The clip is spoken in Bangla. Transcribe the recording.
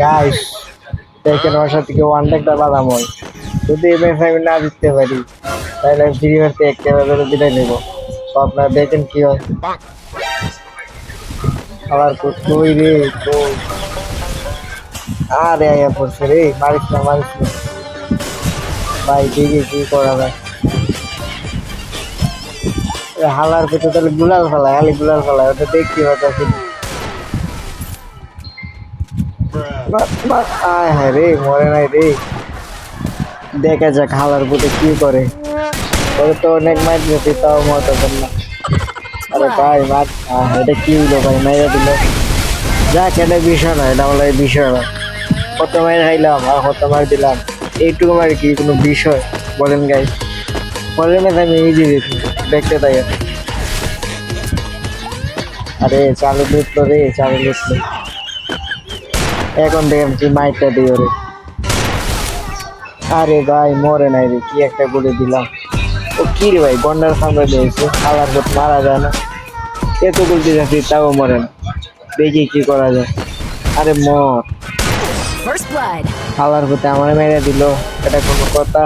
গাইস ওর সাথে কেউ অনেকটা বাদাম হয়। যদি এই ম্যাচ আমি না জিততে পারি, তাহলে আমি ফ্রি ফায়ার থেকে ক্যামেরা ধরে বিদায় নেব। তো আপনারা দেখেন কি হয়। আবার কই রে, কই? আরে আয়া পড়ছে রে, মারিস না মারিস না। ভাই, দেখি কি করা যায়। হালার পেটে তাহলে গুলাল ফেলায় হালি গুলাল ফেলায়, ওটা দেখতে পাচ্ছি আয় হ্যাঁ রে মরে নাই রে দেখা যাক হালার পুতে কি করে। ওরে তো অনেক মাইট গেছে তাও মতো না। আরে ভাই মার এটা কি হইল ভাই মাইরা দিল। যাক এটা বিষয় না এটা বলে বিষয় না কত মাইর খাইলাম আর কত মার দিলাম এইটুকু মার কি কোনো বিষয়? বলেন গাই বলেন না আমি এই দেখতে তাই আরে চালু রে চালু লুটলো এখন দেখেন কি মাইকটা দিয়ে ওরে। আরে ভাই মরে নাই রে কি একটা গুলি দিলাম। ও কি রে ভাই গন্ডার সামনে দিয়েছে খালার পর মারা যায় না। এত গুলি যাচ্ছি তাও মরে না। দেখি কি করা যায়। আরে মর. খালার পথে আমার মেরে দিল এটা কোনো কথা।